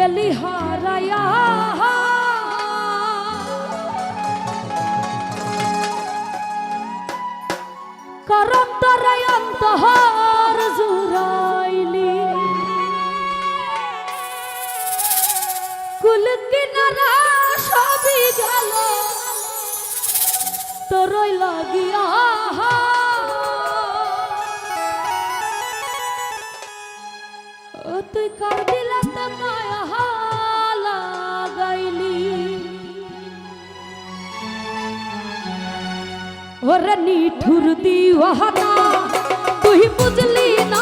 গেলি হারায়া। কারণ তারাই অন্তহার জুরাইলি কুল কিনারা সবই গেল তোরই লাগিয়া। ও তুই কার দিলাতে মায়া লাগাইলি। ওরে নিঠুর দিওয়ানা তুই বুঝলি না